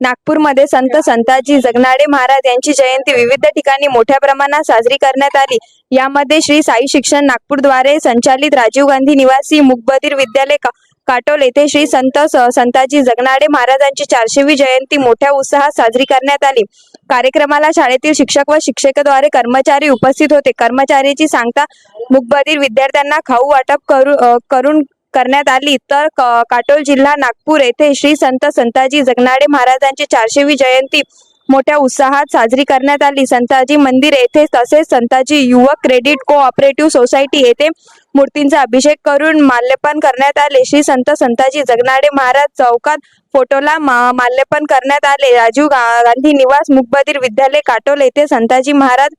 नागपूरमध्ये संत संताजी जगनाडे महाराज यांची जयंती विविध ठिकाणी मोठ्या प्रमाणात साजरी करण्यात आली. यामध्ये श्री साई शिक्षण नागपूरद्वारे संचालित राजीव गांधी निवासी मुकबधीर विद्यालय का- काटोल येथे श्री संत संताजी जगनाडे महाराजांची चारशेवी जयंती मोठ्या उत्साहात साजरी करण्यात आली. कार्यक्रमाला शाळेतील शिक्षक व शिक्षकाद्वारे कर्मचारी उपस्थित होते. कर्मचाऱ्याची सांगता मुकबधीर विद्यार्थ्यांना खाऊ वाटप करू करून करण्यात आली. तर काटोल जिल्हा नागपूर येथे श्री संत संताजी जगनाडे महाराजांची चारशेवी जयंती मोठ्या उत्साहात साजरी करण्यात आली. संताजी मंदिर येथे तसेच संताजी युवक क्रेडिट कोऑपरेटिव्ह सोसायटी येथे मूर्तींचा अभिषेक करून माल्यपण करण्यात आले. श्री संत संताजी जगनाडे महाराज चौकात फोटोला मा- माल्यपन करण्यात आले. राजीव गांधी निवास मुकबधीर विद्यालय काटोल येथे संताजी महाराज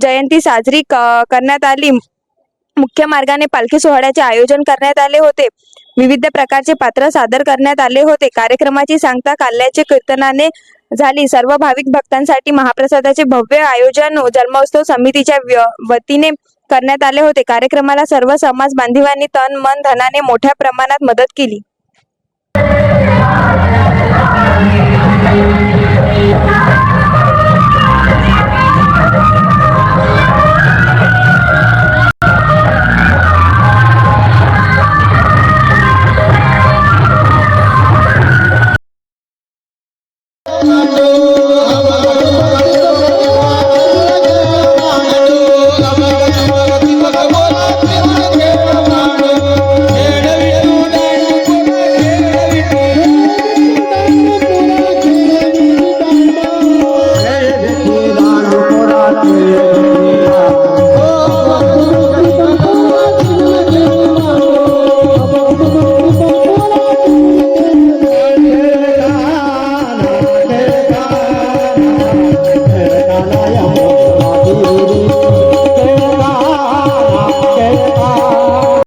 जयंती साजरी करण्यात आली. मुख्य मार्गाने पालखी सोहळ्याचे आयोजन करण्यात आले होते. विविध प्रकारचे पात्र सादर करण्यात आले होते. कार्यक्रमाची सांगता काल्याचे कीर्तनाने झाली. सर्व भाविक भक्तांसाठी महाप्रसादाचे भव्य आयोजन जन्मोत्सव समितीच्या व्य- वतीने करण्यात आले होते. कार्यक्रमाला सर्व समाज बांधवांनी तन मन धनाने मोठ्या प्रमाणात मदत केली. Thank